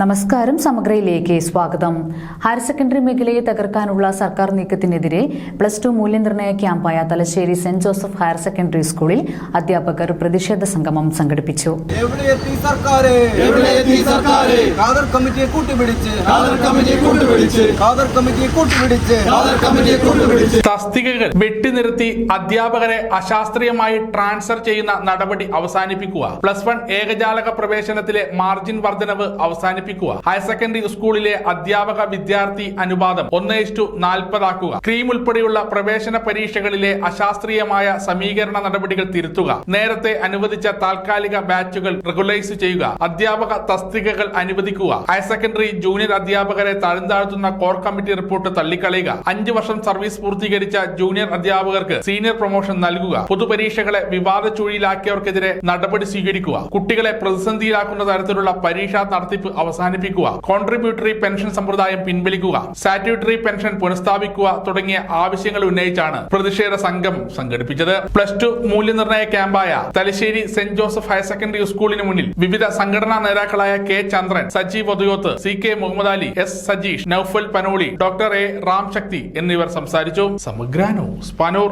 നമസ്കാരം സമഗ്രയിലേക്ക് സ്വാഗതം. Higher secondary മേഖലയെ തകർക്കാനുള്ള സർക്കാർ നീക്കത്തിനെതിരെ പ്ലസ് ടു മൂല്യനിർണയ ക്യാമ്പായ Thalassery saint Joseph higher secondary സ്കൂളിൽ അധ്യാപകർ പ്രതിഷേധ സംഗമം സംഘടിപ്പിച്ചു. എവിടെ എത്തി സർക്കാര്? എവിടെ എത്തി സർക്കാര്? ഖാദർ കമ്മിറ്റിയെ കൂട്ടുപിടിച്ച്. ഖാദർ കമ്മിറ്റിയെ കൂട്ടുപിടിച്ച്. ഖാദർ കമ്മിറ്റിയെ കൂട്ടുപിടിച്ച്. ഖാദർ കമ്മിറ്റിയെ കൂട്ടുപിടിച്ച്. തസ്തികകൾ വെട്ടിനിർത്തി അധ്യാപകരെ അശാസ്ത്രീയമായി ട്രാൻസ്ഫർ ചെയ്യുന്ന നടപടി അവസാനിപ്പിക്കുക. പ്ലസ് വൺ ഏകജാലക പ്രവേശനത്തിലെ മാർജിൻ വർധനവ് അവസാനിപ്പിക്കുക. ഹയർ സെക്കൻഡറി സ്കൂളിലെ അധ്യാപക വിദ്യാർത്ഥി അനുപാതം ഒന്ന് ഇഷ്ടു നാൽപ്പതാക്കുക ക്രീം ഉൾപ്പെടെയുള്ള പ്രവേശന പരീക്ഷകളിലെ അശാസ്ത്രീയമായ സമീകരണ നടപടികൾ തിരുത്തുക. നേരത്തെ അനുവദിച്ച താൽക്കാലിക ബാച്ചുകൾ റെഗുലൈസ് ചെയ്യുക. അധ്യാപക തസ്തികകൾ അനുവദിക്കുക. ഹയർ സെക്കൻഡറി ജൂനിയർ അധ്യാപകരെ താഴ്ത്താഴ്ത്തുന്ന കോർ കമ്മിറ്റി റിപ്പോർട്ട് തള്ളിക്കളയുക. അഞ്ചു വർഷം സർവീസ് പൂർത്തീകരിച്ച ജൂനിയർ അധ്യാപകർക്ക് സീനിയർ പ്രൊമോഷൻ നൽകുക. പൊതുപരീക്ഷകളെ വിവാദ ചുഴിയിലാക്കിയവർക്കെതിരെ നടപടി സ്വീകരിക്കുക. കുട്ടികളെ പ്രതിസന്ധിയിലാക്കുന്ന തരത്തിലുള്ള പരീക്ഷാ നടത്തിപ്പ് അവസാനിപ്പിക്കുക. കോൺട്രിബ്യൂട്ടറി പെൻഷൻ സമ്പ്രദായം പിൻവലിക്കുക. സാറ്റ്യൂട്ടറി പെൻഷൻ പുനഃസ്ഥാപിക്കുക തുടങ്ങിയ ആവശ്യങ്ങൾ ഉന്നയിച്ചാണ് പ്രതിഷേധ സംഘം സംഘടിപ്പിച്ചത്. പ്ലസ് ടു മൂല്യനിർണയ ക്യാമ്പായ Thalassery saint Joseph higher secondary സ്കൂളിന് മുന്നിൽ വിവിധ സംഘടനാ നേതാക്കളായ K Chandran Sajeev Othuyoth C K Muhammad Ali S Sajeesh Noufal Panoli doctor A Ram Shakti എന്നിവർ സംസാരിച്ചു. സമഗ്രാനോ ന്യൂസ് പനൂർ.